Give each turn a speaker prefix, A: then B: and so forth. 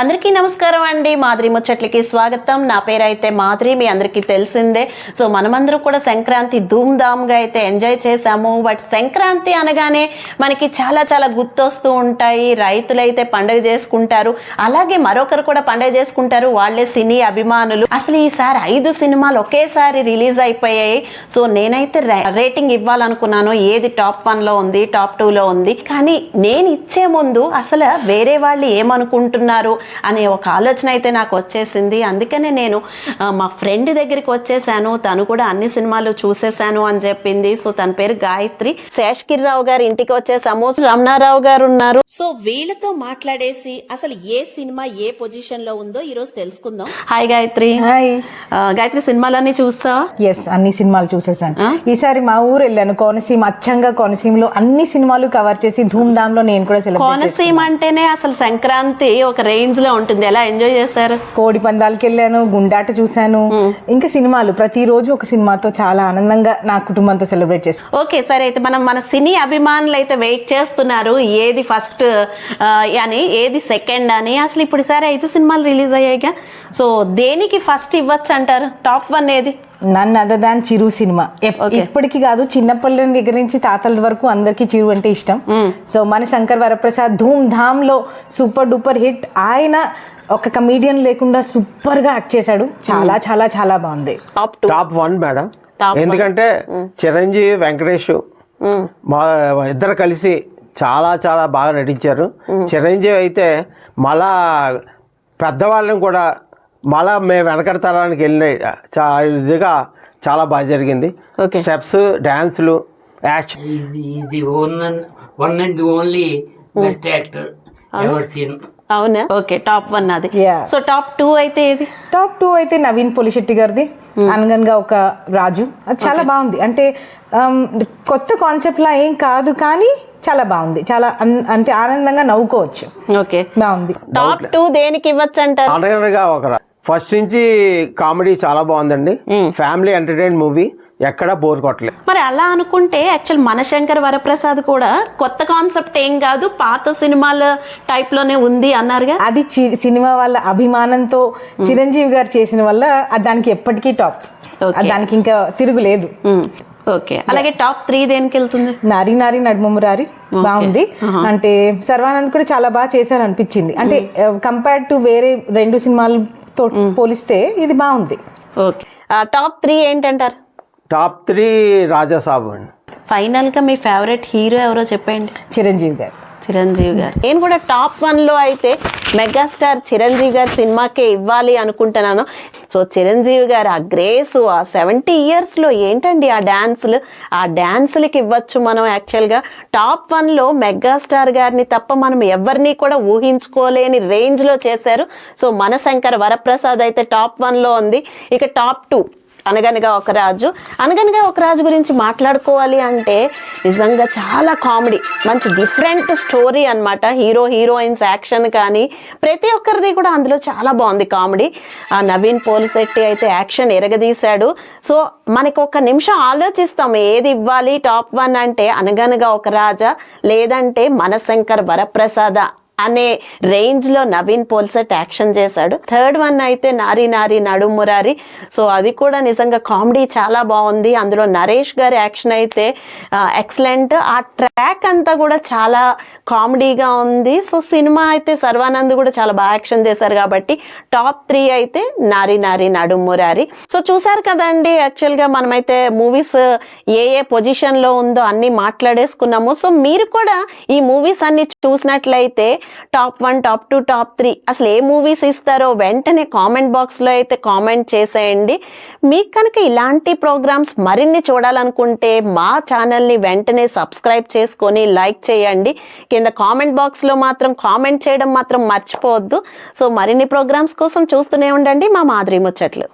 A: అందరికీ నమస్కారం అండి. మాదిరి ముచ్చట్లకి స్వాగతం. నా పేరు అయితే మాదిరి మీ అందరికీ తెలిసిందే. సో మనమందరం కూడా సంక్రాంతి ధూమ్ధామ్గా అయితే ఎంజాయ్ చేశాము. బట్ సంక్రాంతి అనగానే మనకి చాలా చాలా గుర్తొస్తూ ఉంటాయి. రైతులైతే పండుగ చేసుకుంటారు. అలాగే మరొకరు కూడా పండుగ చేసుకుంటారు. వాళ్ళే సినీ అభిమానులు. అసలు ఈసారి ఐదు సినిమాలు ఒకేసారి రిలీజ్ అయిపోయాయి. సో నేనైతే రేటింగ్ ఇవ్వాలనుకున్నాను. ఏది టాప్ వన్లో ఉంది టాప్ టూలో ఉంది. కానీ నేను ఇచ్చే ముందు అసలు వేరే వాళ్ళు ఏమనుకుంటున్నారు? అనే ఒక ఆలోచన అయితే నాకు వచ్చేసింది. అందుకనే నేను మా ఫ్రెండ్ దగ్గరికి వచ్చేసాను. తను కూడా అన్ని సినిమాలు చూసేసాను అని చెప్పింది. సో తన పేరు గాయత్రి. శేషగిరిరావు గారి ఇంటికి వచ్చేసాము. రమణారావు గారు ఉన్నారు. సో వీళ్ళతో మాట్లాడేసి అసలు ఏ సినిమా ఏ పొజిషన్లో ఉందో ఈ రోజు తెలుసుకుందాం. హాయ్ గాయత్రి.
B: హాయ్.
A: గాయత్రి సినిమాలన్నీ చూస్తావా
B: ఎస్ అన్ని సినిమాలు చూసేసాను. ఈసారి మా ఊరు వెళ్ళాను. కోనసీమ అచ్చంగా కోనసీమలో అన్ని సినిమాలు కవర్ చేసి ధూమ్ ధామ్లో నేను కూడా సెలబ్రేట్
A: కోనసీమ అంటేనే అసలు సంక్రాంతి ఒక రేంజ్ లో ఉంటుంది. ఎలా ఎంజాయ్ చేశారు
B: కోడి పందాలకి వెళ్ళాను గుండాట చూశాను. ఇంకా సినిమాలు. ప్రతిరోజు ఒక సినిమాతో చాలా ఆనందంగా నా కుటుంబంతో సెలబ్రేట్ చేశాను
A: ఓకే సరే. అయితే మనం మన సినీ అభిమానులు అయితే వెయిట్ చేస్తున్నారు. ఏది ఫస్ట్ అని ఏది సెకండ్ అని. అసలు ఇప్పుడు సరే ఐదు సినిమాలు రిలీజ్ అయ్యాయిగా. సో దేనికి ఫస్ట్ ఇవ్వచ్చు అంటారు? టాప్ వన్ ఏది?
B: నన్ను అదర్ దాన్ చిరు సినిమా. ఇప్పటికి కాదు చిన్నప్పటి దగ్గర నుంచి తాతల వరకు అందరికీ చిరు అంటే ఇష్టం. సో మన శంకర్ వరప్రసాద్ ధూమ్ ధామ్లో సూపర్ డూపర్ హిట్ ఆయన ఒక కమీడియన్ లేకుండా సూపర్గా యాక్ట్ చేశాడు. చాలా చాలా చాలా బాగుంది.
A: Top two
C: top one madam
A: Top
C: ఎందుకంటే చిరంజీవి వెంకటేష్ మా ఇద్దరు కలిసి చాలా చాలా బాగా నటించారు. చిరంజీవి అయితే మళ్ళా పెద్దవాళ్ళని కూడా మళ్ళా మేము వెనకటి తరానికి వెళ్ళిన చాలా చాలా బాగా జరిగింది. Steps dances action.
D: Ever seen.
A: అవునా? ఓకే టాప్ వన్ అది. సో టాప్ టూ అయితే ఏది?
B: టాప్ టూ అయితే నవీన్ పొలిశెట్టి గారిది అనగనగా ఒక రాజు. అది చాలా బాగుంది. అంటే ఆమ్, కొత్త కాన్సెప్ట్ లా ఏం కాదు కానీ చాలా బాగుంది. చాలా అన్- అంటే ఆనందంగా నవ్వుకోవచ్చు.
A: ఓకే
B: బాగుంది.
A: టాప్ టూ దేనికి ఇవ్వచ్చు అంటారు
C: ఒక ఫస్ట్ నుంచి కామెడీ చాలా బాగుందండి. ఫ్యామిలీ ఎంటర్టైన్ మూవీ ఎక్కడా బోర్ కొట్టలేదు.
A: మరి అలా అనుకుంటే యాక్చువల్ మనశంకర్ వరప్రసాద్ కూడా కొత్త కాన్సెప్ట్ ఏం కాదు పాత సినిమాల టైప్లోనే ఉంది అన్నారుగా?
B: అది సినిమా వాళ్ళ అభిమానంతో చిరంజీవి గారు చేసిన వల్ల అది దానికి ఎప్పటికీ టాప్. దానికి ఇంకా తిరుగులేదు.
A: ఓకే. అలాగే టాప్ త్రీ దేనికి వెళ్తుంది?
B: నారి నారి నడుమమురారి బాగుంది. అంటే సర్వానంద్ కూడా చాలా బాగా చేశారు అనిపించింది అంటే కంపేర్ టు వేరే రెండు సినిమాలతో పోలిస్తే ఇది బాగుంది.
A: ఓకే. టాప్ త్రీ ఏంటంటారు?
C: టాప్ త్రీ రాజాసాబు అండి.
A: ఫైనల్గా మీ ఫేవరెట్ హీరో ఎవరో చెప్పండి.
B: చిరంజీవి గారు.
A: చిరంజీవి గారు. నేను కూడా టాప్ వన్లో అయితే మెగాస్టార్ చిరంజీవి గారి సినిమాకే ఇవ్వాలి అనుకుంటున్నాను. సో చిరంజీవి గారు ఆ గ్రేస్ ఆ సెవెంటీ ఇయర్స్లో ఏంటండి ఆ డ్యాన్సులు ఆ డ్యాన్సులకి ఇవ్వచ్చు మనం యాక్చువల్గా టాప్ వన్లో మెగాస్టార్ గారిని తప్ప మనం ఎవరిని కూడా ఊహించుకోలేని రేంజ్లో చేశారు. సో మన శంకర్ వరప్రసాద్ అయితే టాప్ వన్లో ఉంది. ఇక టాప్ టూ. అనగనగా ఒక రాజు. అనగనగా ఒక రాజు గురించి మాట్లాడుకోవాలి అంటే నిజంగా చాలా కామెడీ మంచి డిఫరెంట్ స్టోరీ అనమాట హీరో హీరోయిన్స్ యాక్షన్ కానీ ప్రతి ఒక్కరిది కూడా అందులో చాలా బాగుంది కామెడీ. ఆ నవీన్ పోలిశెట్టి అయితే యాక్షన్ ఎరగదీశాడు. సో మనకు ఒక నిమిషం ఆలోచిస్తాం ఏది ఇవ్వాలి టాప్ వన్ అంటే అనగనగా ఒక రాజా లేదంటే మనశంకర్ వరప్రసాద. అనే రేంజ్లో నవీన్ పోల్సెట్ యాక్షన్ చేశాడు. థర్డ్ వన్ అయితే నారి నారి నడుమురారి సో అది కూడా నిజంగా కామెడీ చాలా బాగుంది. అందులో నరేష్ గారి యాక్షన్ అయితే ఎక్సలెంట్ ఆ ట్రాక్ అంతా కూడా చాలా కామెడీగా ఉంది. సో సినిమా అయితే సర్వానంద్ కూడా చాలా బాగా యాక్షన్ చేశారు కాబట్టి టాప్ త్రీ అయితే నారి నారి నడుమురారి సో చూసారు కదండి యాక్చువల్గా మనమైతే మూవీస్ ఏ ఏ పొజిషన్లో ఉందో అన్ని మాట్లాడేసుకున్నాము. సో మీరు కూడా ఈ మూవీస్ అన్ని చూసినట్లయితే top one top two top three. అసలు ఏ మూవీస్ ఇస్తారో వెంటనే కామెంట్ బాక్స్లో అయితే కామెంట్ చేసేయండి. మీకు కనుక ఇలాంటి ప్రోగ్రామ్స్ మరిన్ని చూడాలనుకుంటే మా ఛానల్ని వెంటనే సబ్స్క్రైబ్ చేసుకొని లైక్ చేయండి. కింద కామెంట్ బాక్స్లో మాత్రం కామెంట్ చేయడం మాత్రం మర్చిపోవద్దు. సో మరిన్ని ప్రోగ్రామ్స్ కోసం చూస్తూనే ఉండండి మా మాదిరి ముచ్చట్లు.